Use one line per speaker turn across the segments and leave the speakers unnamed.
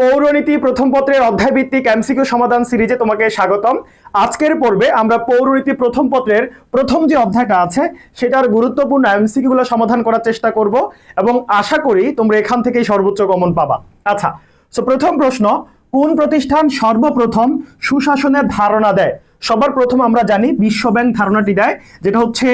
পৌরনীতি প্রথম পত্রের অধ্যায় ভিত্তিক এমসিকিউ সমাধান সিরিজে তোমাকে স্বাগতম। আজকের পর্বে আমরা পৌরনীতি প্রথম পত্রের প্রথম যে অধ্যায়টা আছে, সেটার গুরুত্বপূর্ণ এমসিকিউ গুলো সমাধান করার চেষ্টা করব এবং আশা করি তোমরা এখান থেকেই সর্বোচ্চ কমন পাবা। আচ্ছা সো প্রথম প্রশ্ন, কোন প্রতিষ্ঠান সর্বপ্রথম সুশাসনের ধারণা দেয়? সবার প্রথম আমরা জানি বিশ্বব্যাংক ধারণাটি দেয়, যেটা হচ্ছে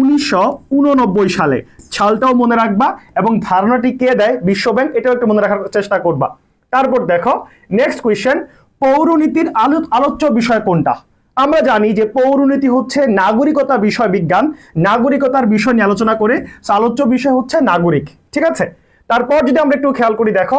উনিশশো উননব্বই সালে। সালটাও মনে রাখবা এবং ধারণাটি কে দেয়? বিশ্বব্যাংক, এটাও একটু মনে রাখার চেষ্টা করবা। তারপর দেখো নেক্সট কোয়েশ্চেন পৌরনীতির আলো, আলোচ্য বিষয় কোনটা? আমরা জানি যে পৌরনীতি হচ্ছে নাগরিকতা বিষয় বিজ্ঞান, নাগরিকতার বিষয় নিয়ে আলোচনা করে আলোচ্য বিষয় হচ্ছে নাগরিক, ঠিক আছে? তারপর যদি আমরা একটু খেয়াল করি, দেখো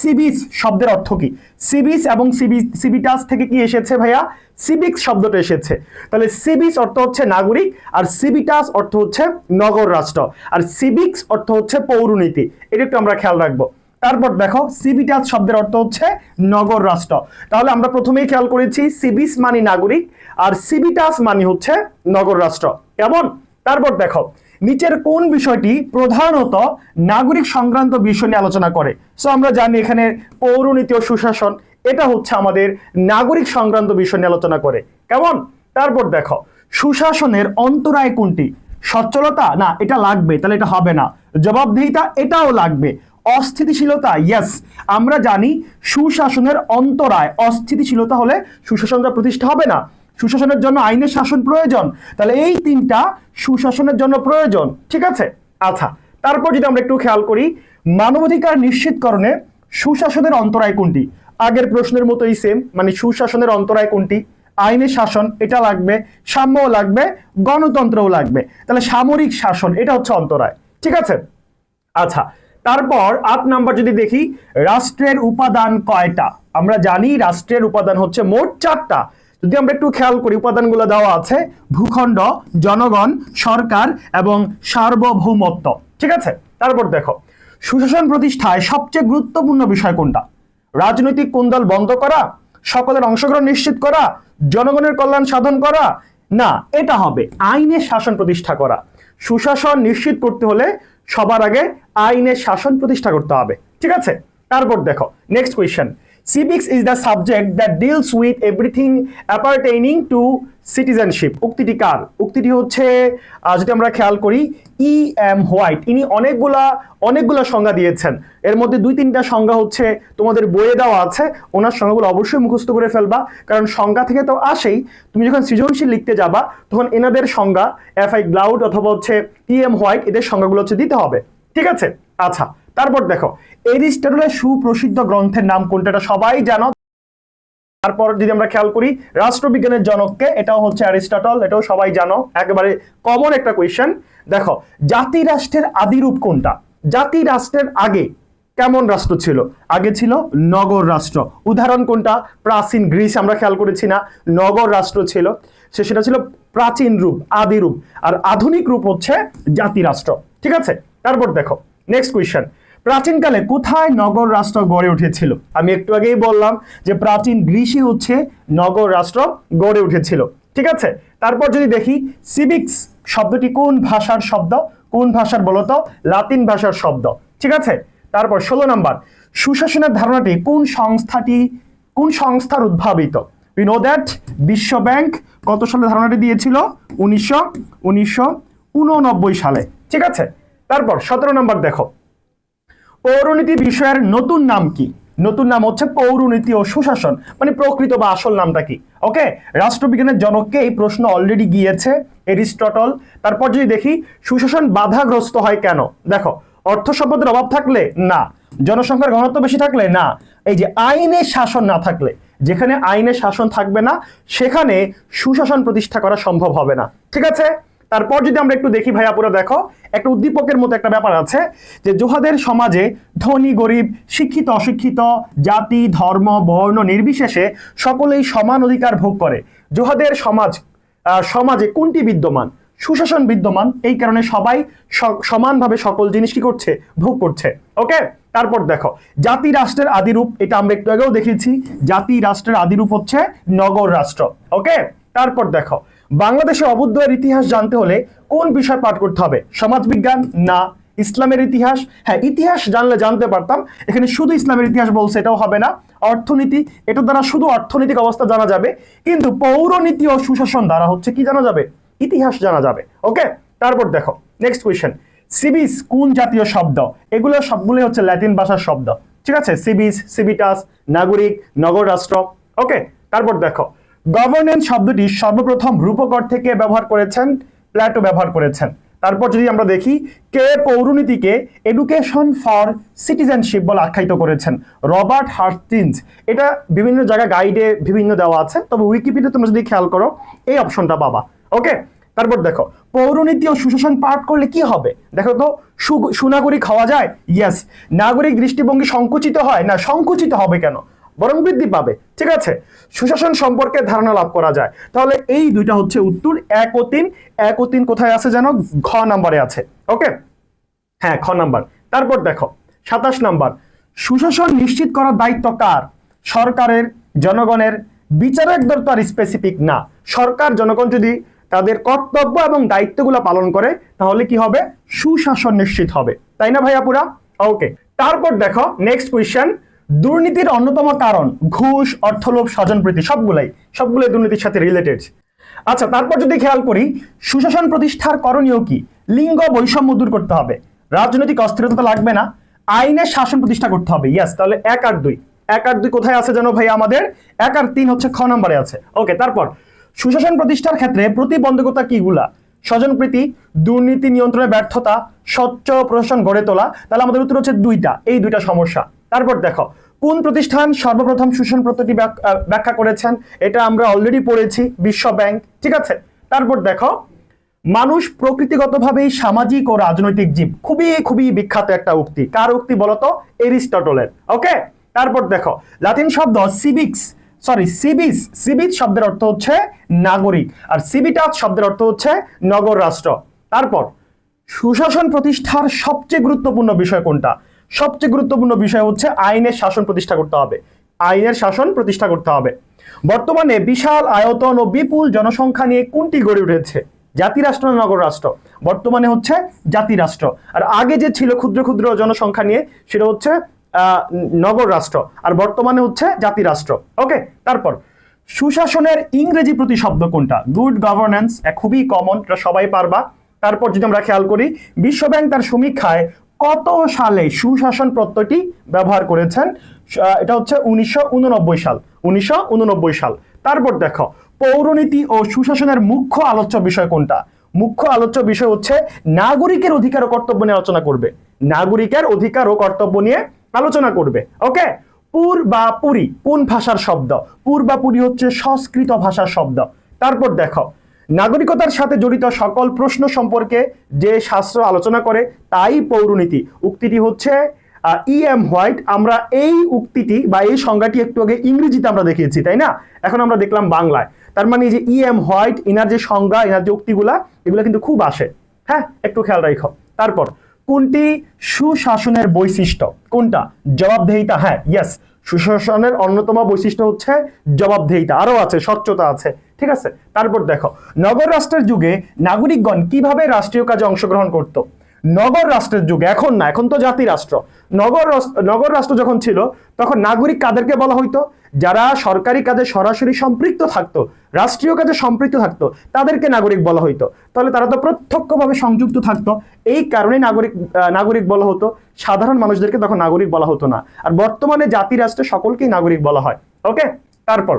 সিবিস শব্দের অর্থ কি? সিবিস এবং সিবি সিবিটাস থেকে কি এসেছে ভাইয়া? সিভিক্স শব্দটা এসেছে। তাহলে সিবিস অর্থ হচ্ছে নাগরিক, আর সিবিটাস অর্থ হচ্ছে নগর রাষ্ট্র, আর সিভিক্স অর্থ হচ্ছে পৌরনীতি। এটা একটু আমরা খেয়াল রাখব। তারপর দেখো সিবিটাস শব্দের অর্থ হচ্ছে নগর রাষ্ট্র। তাহলে আমরা প্রথমেই খেয়াল করেছি সিবিস মানে নাগরিক, আর সিবিটাস মানে হচ্ছে নগর রাষ্ট্র। কেমন? তারপর দেখো, নিচের কোন বিষয়টি প্রধানত নাগরিক সংক্রান্ত বিষয় নিয়ে আলোচনা করে? সো আমরা জানি এখানে পৌরনীতি ও সুশাসন, এটা হচ্ছে আমাদের নাগরিক সংক্রান্ত বিষয় নিয়ে আলোচনা করে। কেমন? তারপর দেখো, সুশাসনের অন্তরায় কোনটি? সচ্ছলতা? না, এটা লাগবে, তাহলে এটা হবে না। জবাবদিহিতা? এটাও লাগবে। অস্থিতিশীলতা ইয়েস আমরা জানি সুশাসনের অন্তরায় অস্থিতিশীলতা হলে সুশাসনটা প্রতিষ্ঠা হবে না। সুশাসনের জন্য আইনের শাসন প্রয়োজন। তাহলে এই তিনটা সুশাসনের জন্য প্রয়োজন, ঠিক আছে? আচ্ছা তারপর যদি আমরা একটু খেয়াল করি, মানবাধিকার নিশ্চিতকরণে সুশাসনের অন্তরায় কোনটি? আগের প্রশ্নের মতোই সেম মানে সুশাসনের অন্তরায় কোনটি? আইনের শাসন, এটা লাগবে, সাম্যও লাগবে, গণতন্ত্রও লাগবে। তাহলে সামরিক শাসন, এটা হচ্ছে অন্তরায়, ঠিক আছে? আচ্ছা তারপর আট নাম্বার যদি দেখি, রাষ্ট্রের উপাদান কয়টা? আমরা জানি রাষ্ট্রের উপাদান হচ্ছে মোট চারটা। যদি আমরা একটু খেয়াল করি, উপাদানগুলো দেওয়া আছে, ভূখণ্ড, জনগণ, সরকার এবং সার্বভৌমত্ব। ঠিক আছে? তারপর দেখো, সুশাসন প্রতিষ্ঠায় সবচেয়ে গুরুত্বপূর্ণ বিষয় কোনটা? রাজনৈতিক কোন্দল বন্ধ করা, সকলের অংশগ্রহণ নিশ্চিত করা, জনগণের কল্যাণ সাধন করা? না, এটা হবে আইনের শাসন প্রতিষ্ঠা করা। সুশাসন নিশ্চিত করতে হলে সবার আগে আইনের শাসন প্রতিষ্ঠা করতে হবে। ঠিক আছে? তারপর দেখো next question civics is the subject that deals with everything appertaining to citizenship উক্তিটি কার? উক্তিটি হচ্ছে যদি আমরা খেয়াল করি ই এম হোয়াইট ইনি অনেকগুলা অনেকগুলা সংজ্ঞা দিয়েছেন। এর মধ্যে দুই তিনটা সংজ্ঞা হচ্ছে তোমাদের বইয়ে দেওয়া আছে। ওনার সংজ্ঞাগুলো অবশ্যই মুখস্থ করে ফেলবা। কারণ সংজ্ঞা থেকে তো আসেই, তুমি যখন সৃজনশীল লিখতে যাবা, তখন এনাদের সংজ্ঞা এফ আই গ্লাউড অথবা হচ্ছে ই এম হোয়াইট এদের সংজ্ঞাগুলো হচ্ছে দিতে হবে। ঠিক আছে? আচ্ছা। তারপর দেখো, এরিস্টটলের সুপ্রসিদ্ধ গ্রন্থের নাম কোনটা, এটা সবাই জানো। তারপর যদি আমরা খেয়াল করি, রাষ্ট্রবিজ্ঞানের জনককে, এটাও হচ্ছে অ্যারিস্টটল, এটাও সবাই জানো, একেবারে কমন একটা কোয়েশ্চেন দেখো জাতি রাষ্ট্রের আদিরূপ কোনটা? জাতি রাষ্ট্রের আগে কেমন রাষ্ট্র ছিল? আগে ছিল নগর রাষ্ট্র। উদাহরণ কোনটা? প্রাচীন গ্রিস আমরা খেয়াল করেছি না, নগর রাষ্ট্র ছিল। সে সেটা ছিল প্রাচীন রূপ আদি রূপ আর আধুনিক রূপ হচ্ছে জাতি রাষ্ট্র ঠিক আছে? তারপর দেখো নেক্সট কোয়েশ্চেন প্রাচীনকালে কোথায় নগর রাষ্ট্র গড়ে উঠেছিল? আমি একটু আগেই বললাম যে প্রাচীন গ্রিসই হচ্ছে নগর রাষ্ট্র গড়ে উঠেছিল। ঠিক আছে? তারপর যদি দেখি, সিভিক্স শব্দটি কোন ভাষার শব্দ? কোন ভাষার বলতো লাতিন ভাষার শব্দ। ঠিক আছে? তারপর ষোলো নাম্বার। সুশাসনের ধারণাটি কোন সংস্থাটি, কোন সংস্থার উদ্ভাবিত? উই নো দ্যাট বিশ্ব ব্যাংক কত সালে ধারণাটি দিয়েছিল? উনিশশো উনিশশো সালে। ঠিক আছে? তারপর সতেরো নম্বর দেখো। পৌরনীতি বিষয়ের নতুন নাম কি? নতুন নাম হচ্ছে পৌরনীতি ও সুশাসন। মানে প্রকৃত বা আসল নামটা কি? ওকে রাষ্ট্রবিজ্ঞানের জনককে এই প্রশ্ন অলরেডি গিয়েছে এরিস্টটল। তারপর যদি দেখি, সুশাসন বাধাগ্রস্ত হয় কেন? দেখো, অর্থ সম্পদের অভাব থাকলে না। জনসংখ্যার ঘনত্ব বেশি থাকলে না। এই যে আইনের শাসন না থাকলে, যেখানে আইনের শাসন থাকবে না, সেখানে সুশাসন প্রতিষ্ঠা করা সম্ভব হবে না। ঠিক আছে? তারপর যদি আমরা একটু দেখি, ভাইয়া, পুরো দেখো। একটা উদ্দীপকের মতো একটা ব্যাপার আছে যে জোহাদের সমাজে ধনী, গরিব, শিক্ষিত, অশিক্ষিত, জাতি, ধর্ম, বর্ণ নির্বিশেষে সকলেই সমান অধিকার ভোগ করে। জোহাদের সমাজ সমাজে কোনটি বিদ্যমান? সুশাসন বিদ্যমান, এই কারণে সবাই সমানভাবে সকল জিনিস কি করছে? ভোগ করছে। ওকে? তারপর দেখো, জাতি রাষ্ট্রের আদিরূপ, এটা আমরা একটু আগেও দেখেছি জাতি রাষ্ট্রের আদিরূপ হচ্ছে নগর রাষ্ট্র। ওকে? তারপর দেখো বাংলাদেশের অবুদ্ধের ইতিহাস জানতে হলে কোন বিষয় পাঠ করতে হবে? সমাজবিজ্ঞান? না। ইসলামের ইতিহাস? হ্যাঁ ইতিহাস জানলে জানতে পারতাম। এখানে শুধু ইসলামের ইতিহাস বলছে, এটাও হবে না। অর্থনীতি, এটা দ্বারা শুধু অর্থনৈতিক অবস্থা জানা যাবে, কিন্তু পৌরনীতি ও সুশাসন দ্বারা হচ্ছে কি জানা যাবে? ইতিহাস জানা যাবে। ওকে? তারপর দেখো নেক্সট কোয়েশ্চেন সিবিস কোন জাতীয় শব্দ? এগুলো সবগুলো হচ্ছে ল্যাটিন ভাষার শব্দ। ঠিক আছে? সিবিস, সিবিটাস, নাগরিক, নগর রাষ্ট্র। ওকে? তারপর দেখো গভর্নেন্স শব্দটি সর্বপ্রথম রূপকর থেকে ব্যবহার করেছেন প্ল্যাটো ব্যবহার করেছেন। তারপর যদি আমরা দেখি, কে পৌরনীতিকে এডুকেশন ফর সিটিজেনশিপ বলে আখ্যায়িত করেছেন, রবার্ট হার্টিন্স এটা বিভিন্ন জায়গায় গাইডে বিভিন্ন দেওয়া আছে, তবে উইকিপিডিয়া তোমরা যদি খেয়াল করো, এই অপশনটা পাবা। ওকে তারপর দেখো, পৌরনীতি ও সুশাসন পাঠ করলে কি হবে? দেখো তো সুনাগরিক হওয়া যায়? ইয়েস নাগরিক দৃষ্টিভঙ্গি সংকুচিত হয়? না, সংকুচিত হবে কেন? বরং বৃদ্ধি পাবে। ঠিক আছে? সুশাসন সম্পর্কে ধারণা লাভ করা যায়। তাহলে এই দুইটা হচ্ছে উত্তর। এক ও তিন। এক ও তিন কোথায় আছে যেন ঘ নাম্বারে আছে। ওকে? হ্যাঁ খ নাম্বার। তারপর দেখো, সাতাশ নাম্বার। সুশাসন নিশ্চিত করার দায়িত্ব কার? সরকারের, জনগণের। বিচারকদের তো আর স্পেসিফিক না। সরকার, জনগণ যদি তাদের কর্তব্য এবং দায়িত্বগুলো পালন করে, তাহলে কি হবে? সুশাসন নিশ্চিত হবে। তাই না ভাইয়া পুরা? ওকে। তারপর দেখো নেক্সট কোয়েশ্চেন দুর্নীতির অন্যতম কারণ ঘুষ, অর্থলোভ স্বজনপ্রীতি সবগুলাই, সবগুলোই দুর্নীতির সাথে রিলেটেড আচ্ছা তারপর যদি খেয়াল করি, সুশাসন প্রতিষ্ঠার করণীয় কি? লিঙ্গ বৈষম্য দূর করতে হবে। রাজনৈতিক অস্থিরতা লাগবে না। আইনের শাসন প্রতিষ্ঠা করতে হবে। ইয়াস তাহলে এক আর দুই। এক আর দুই কোথায় আছে যেন ভাই আমাদের? এক আর তিন হচ্ছে খ নম্বরে আছে। ওকে তারপর, সুশাসন প্রতিষ্ঠার ক্ষেত্রে প্রতিবন্ধকতা কিগুলা? স্বজনপ্রীতি দুর্নীতি নিয়ন্ত্রণে ব্যর্থতা, স্বচ্ছ প্রশাসন গড়ে তোলা, তাহলে আমাদের উত্তর হচ্ছে দুইটা। এই দুইটা সমস্যা। তারপর দেখো, কোন প্রতিষ্ঠান সর্বপ্রথম শোষণ ব্যাক- ব্যাখ্যা করেছেন? এটা আমরা অলরেডি পড়েছি, বিশ্ব ব্যাংক, ঠিক আছে? তারপর দেখো, মানুষ প্রকৃতিগতভাবেই সামাজিক ও রাজনৈতিক জীব। খুবই খুবই বিখ্যাত একটা উক্তি। কার উক্তি বলতো? এরিস্টটলের। ওকে? তারপর দেখো, লাতিন শব্দ সিভিক্স সরি সিবিস সিবিস শব্দের অর্থ হচ্ছে নাগরিক, আর সিবিটাস শব্দের অর্থ হচ্ছে নগর রাষ্ট্র। তারপর, সুশাসন প্রতিষ্ঠার সবচেয়ে গুরুত্বপূর্ণ বিষয় কোনটা? সবচেয়ে গুরুত্বপূর্ণ বিষয় হচ্ছে আইনের শাসন প্রতিষ্ঠা করতে হবে। আইনের শাসন প্রতিষ্ঠা করতে হবে। বর্তমানে বিশাল আয়তন ও বিপুল জনসংখ্যা নিয়ে কোনটি গড়ে উঠেছে? জাতিরাষ্ট্র নগর রাষ্ট্র? বর্তমানে হচ্ছে জাতিরাষ্ট্র আর আগে যে ছিল ক্ষুদ্র ক্ষুদ্র জনসংখ্যা নিয়ে, সেটা হচ্ছে নগর রাষ্ট্র। আর বর্তমানে হচ্ছে জাতিরাষ্ট্র ওকে, তারপর। সুশাসনের ইংরেজি প্রতিশব্দ কোনটা? গুড গভর্নেন্স খুবই কমন, এটা সবাই পারবা। তারপর যদি আমরা খেয়াল করি, বিশ্বব্যাংক তার সমীক্ষায় কত সালে সুশাসন প্রত্যয়টি ব্যবহার করেছেন? এটা হচ্ছে উনিশশো সাল। উনিশশো সাল। তারপর দেখো, পৌরনীতি ও সুশাসনের মুখ্য আলোচ্য বিষয় কোনটা? মুখ্য আলোচ্য বিষয় হচ্ছে নাগরিকের অধিকার ও কর্তব্য নিয়ে আলোচনা করবে। নাগরিকের অধিকার ও কর্তব্য নিয়ে আলোচনা করবে। ওকে? পুর বা পুরি, কোন ভাষার শব্দ? পুর বা পুরি হচ্ছে সংস্কৃত ভাষার শব্দ। তারপর দেখো নাগরিকতার সাথে জড়িত সকল প্রশ্ন সম্পর্কে যে শাস্ত্র আলোচনা করে তাই পৌরনীতি। উক্তিটি হচ্ছে ই এম হোয়াইট আমরা এই উক্তিটি বা এই সংজ্ঞাটি একটু আগে ইংরেজিতে আমরা দেখিয়েছি, তাই না? এখন আমরা দেখলাম বাংলায়। তার মানে যে ই এম হোয়াইট ইনার যে সংজ্ঞা, ইনার যে উক্তিগুলা, এগুলো কিন্তু খুব আসে। হ্যাঁ একটু খেয়াল রাখো তারপর, কোনটি সুশাসনের বৈশিষ্ট্য? কোনটা? জবাবদেহিতা হ্যাঁ ইয়েস সুশাসনের অন্যতম বৈশিষ্ট্য হচ্ছে জবাবদেহিতা। আরও আছে, স্বচ্ছতা আছে। ঠিক আছে? তারপর দেখো, নগর রাষ্ট্রের যুগে নাগরিকগণ কীভাবে রাষ্ট্রীয় কাজে অংশগ্রহণ করত? নগর রাষ্ট্রের যুগে, এখন না, এখন তো জাতি রাষ্ট্র। নগর নগর রাষ্ট্র যখন ছিল, তখন নাগরিক কাদেরকে বলা হইতো? যারা সরকারি কাজে সরাসরি সম্পৃক্ত থাকতো, রাষ্ট্রীয় কাজে সম্পৃক্ত থাকতো, তাদেরকে নাগরিক বলা হইতো। তাহলে তারা তো প্রত্যক্ষভাবে সংযুক্ত থাকতো। এই কারণে নাগরিক নাগরিক বলা হতো। সাধারণ মানুষদেরকে তখন নাগরিক বলা হতো না। আর বর্তমানে জাতি রাষ্ট্রে সকলকেই নাগরিক বলা হয়। ওকে? তারপর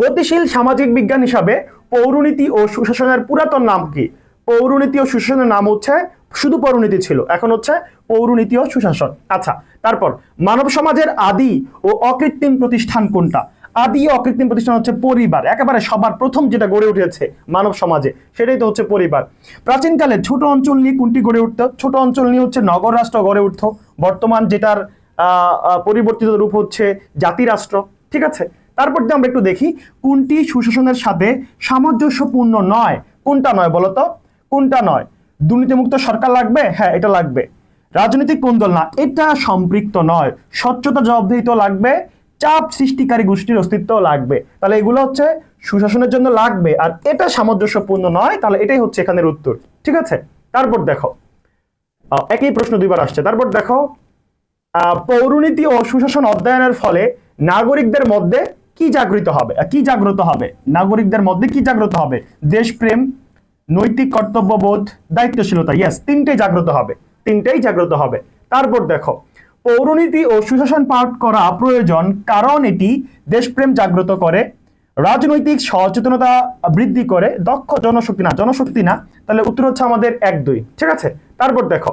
গতিশীল সামাজিক বিজ্ঞান হিসাবে পৌরনীতি ও সুশাসনের পুরাতন নাম কি? পৌরনীতি ও সুশাসনের নাম হচ্ছে, শুধু পৌরনীতি ছিল, এখন হচ্ছে পৌরনীতি ও সুশাসন। আচ্ছা তারপর মানব সমাজের আদি ও অকৃত্রিম প্রতিষ্ঠান কোনটা? আদি অকৃত্রিম প্রতিষ্ঠান হচ্ছে পরিবার, একেবারে সবার প্রথম যেটা গড়ে উঠেছে মানব সমাজে, সেটাই তো হচ্ছে পরিবার। প্রাচীনকালে ছোট অঞ্চল নিয়ে কোনটি গড়ে উঠতো? ছোট অঞ্চল নিয়ে হচ্ছে নগর রাষ্ট্র গড়ে উঠতো, বর্তমান যেটার পরিবর্তিত রূপ হচ্ছে জাতি রাষ্ট্র ঠিক আছে? তারপর যদি আমরা একটু দেখি, কোনটি সুশাসনের সাথে সামঞ্জস্যপূর্ণ নয়? কোনটা নয় বলতো কোনটা নয়? দুর্নীতিমুক্ত সরকার লাগবে? হ্যাঁ এটা লাগবে। রাজনৈতিক কোন্দল না, এটা সম্পৃক্ত নয়। স্বচ্ছতা জবাবদিহিত লাগবে, চাপ সৃষ্টিকারী গোষ্ঠীর অস্তিত্ব লাগবে। তাহলে এগুলো হচ্ছে সুশাসনের জন্য লাগবে, আর এটা সামঞ্জস্যপূর্ণ নয়, তাহলে এটাই হচ্ছে এখানের উত্তর। ঠিক আছে? তারপর দেখো। একই প্রশ্ন দুইবার আসছে। তারপর দেখো পৌরনীতি ও সুশাসন অধ্যয়নের ফলে নাগরিকদের মধ্যে কি জাগৃত হবে? কি জাগ্রত হবে? নাগরিকদের মধ্যে কি জাগ্রত হবে? দেশপ্রেম, নৈতিক কর্তব্যবোধ, দায়িত্বশীলতা ইয়েস তিনটেই জাগ্রত হবে। তিনটেই জাগ্রত হবে। তারপর দেখো, পৌরনীতি ও সুশাসন পাঠ করা প্রয়োজন কারণ এটি দেশপ্রেম জাগ্রত করে, রাজনৈতিক সচেতনতা বৃদ্ধি করে, দক্ষ জনশক্তি না জনশক্তি না, তাহলে উত্তর হচ্ছে আমাদের এক দুই। ঠিক আছে? তারপর দেখো,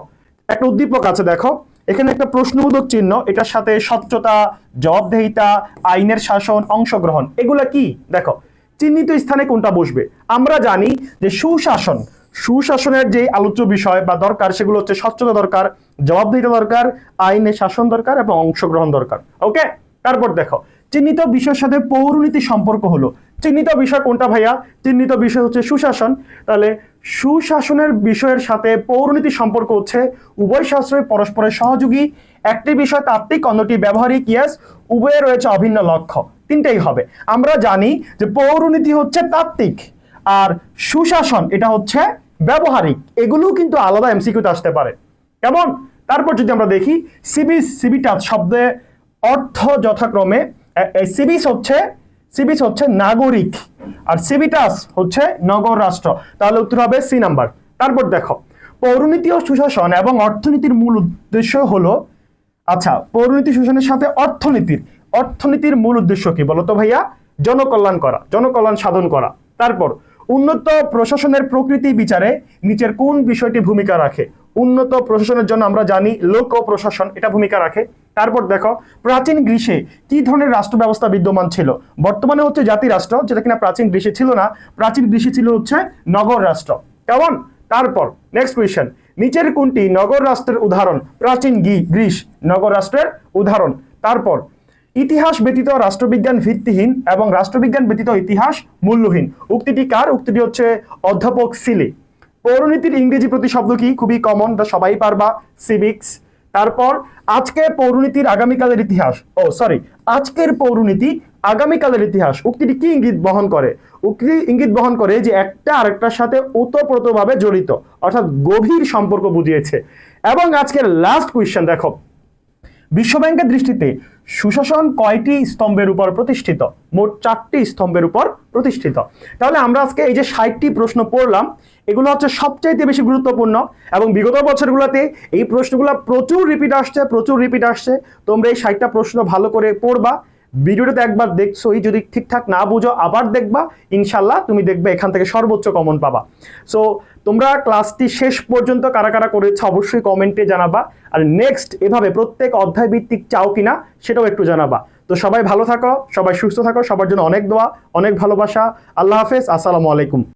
একটা উদ্দীপক আছে, দেখো এখানে একটা প্রশ্নবোধক চিহ্ন, এটার সাথে স্বচ্ছতা, জবাবদেহিতা, আইনের শাসন, অংশগ্রহণ, এগুলা কি? দেখো, চিহ্নিত স্থানে কোনটা বসবে? আমরা জানি যে সুশাসন, সুশাসনের যে আলোচ্য বিষয় বা দরকার, সেগুলো হচ্ছে স্বচ্ছতা দরকার, জবাবদিহিতা দরকার আইনে শাসন দরকার এবং অংশগ্রহণ দরকার। ওকে? তারপর দেখো, চিহ্নিত বিষয়ের সাথে পৌরনীতি সম্পর্ক হলো। চিহ্নিত বিষয় কোনটা ভাইয়া? চিহ্নিত বিষয় হচ্ছে সুশাসন। তাহলে সুশাসনের বিষয়ের সাথে পৌরনীতি সম্পর্ক হচ্ছে উভয় শাস্ত্রে পরস্পরের সহযোগী। একটি বিষয় তাত্ত্বিক, অন্যটি ব্যবহারিক। ইয়াস, উভয়ে রয়েছে অভিন্ন লক্ষ্য। তিনটেই হবে। আমরা জানি যে পৌরনীতি হচ্ছে তাত্ত্বিক আর সুশাসন এটা হচ্ছে ব্যবহারিক। এগুলোও কিন্তু আলাদা এমসিকিউতে আসতে পারে। কেমন? তারপর যদি আমরা দেখি সিবিস সিবিটাস শব্দে অর্থ যথাক্রমে সিবিস হচ্ছে সিবিস হচ্ছে নাগরিক আর সিবিটাস হচ্ছে নগর রাষ্ট্র। তাহলে উত্তর হবে সি নাম্বার। তারপর দেখো, পৌরনীতি ও সুশাসন এবং অর্থনীতির মূল উদ্দেশ্য হলো আচ্ছা পৌরনীতি শোষণের সাথে অর্থনীতির। অর্থনীতির মূল উদ্দেশ্য কি বলতো ভাইয়া? জনকল্যাণ করা, জনকল্যাণ সাধন করা। তারপর, উন্নত প্রশাসনের প্রকৃতি বিচারে নিচের কোন বিষয়টি ভূমিকা রাখে? উন্নত প্রশাসনের জন্য আমরা জানি লোক ও প্রশাসন এটা ভূমিকা রাখে। তারপর দেখো, প্রাচীন গ্রীষে কি ধরনের রাষ্ট্র ব্যবস্থা বিদ্যমান ছিল? বর্তমানে হচ্ছে জাতি রাষ্ট্র যেটা কিনা প্রাচীন গ্রীষে ছিল না, প্রাচীন গ্রীষে ছিল হচ্ছে নগর রাষ্ট্র। কেমন? তারপর নেক্সট কোয়েশ্চেন নিচের কোনটি নগর রাষ্ট্রের উদাহরণ? প্রাচীন গি- গ্রীস নগর রাষ্ট্রের উদাহরণ। তারপর, ইতিহাস ব্যতীত রাষ্ট্রবিজ্ঞান ভিত্তিহীন এবং রাষ্ট্রবিজ্ঞান ব্যতীত ইতিহাস মূল্যহীন। উক্তিটি কার? উক্তিটি হচ্ছে অধ্যাপক সিলি। পৌরনীতির ইংরেজি প্রতিশব্দ কি? খুবই কমন তা সবাই পারবা। সিভিক্স তারপর আজকে পৌরনীতির আগামীকালের ইতিহাস। ও সরি আজকের পৌরনীতি আগামীকালের ইতিহাস। উক্তিটি কি ইঙ্গিত বহন করে? উক্তি ইঙ্গিত বহন করে যে একটা আরেকটার সাথে ওতপ্রোতভাবে জড়িত, অর্থাৎ গভীর সম্পর্ক বুঝিয়েছে। এবং আজকের লাস্ট কোয়েশ্চেন দেখো। বিশ্বব্যাংকের দৃষ্টিতে সুশাসন কয়টি স্তম্ভের উপর প্রতিষ্ঠিত? মোট চারটি স্তম্ভের উপর প্রতিষ্ঠিত। তাহলে আমরা আজকে এই যে ষাটটি প্রশ্ন পড়লাম এগুলো হচ্ছে সবচাইতে বেশি গুরুত্বপূর্ণ এবং বিগত বছরগুলোতে এই প্রশ্নগুলো প্রচুর রিপিট আসছে, প্রচুর রিপিট আসছে। তোমরা এই ষাটটা প্রশ্ন ভালো করে পড়বা। ভিডিওটাতে একবার দেখছোই, যদি ঠিকঠাক না বুঝো, আবার দেখবা। ইনশাল্লাহ তুমি দেখবে এখান থেকে সর্বোচ্চ কমন পাবা। সো তোমরা ক্লাসটি শেষ পর্যন্ত কারা কারা করেছ অবশ্যই কমেন্টে জানাবা। আর নেক্সট এভাবে প্রত্যেক অধ্যায় ভিত্তিক চাও কিনা সেটাও একটু জানাবা। তো সবাই ভালো থাকো, সবাই সুস্থ থাকো, সবার জন্য অনেক দোয়া, অনেক ভালোবাসা। আল্লাহ হাফেজ, আসসালামু আলাইকুম।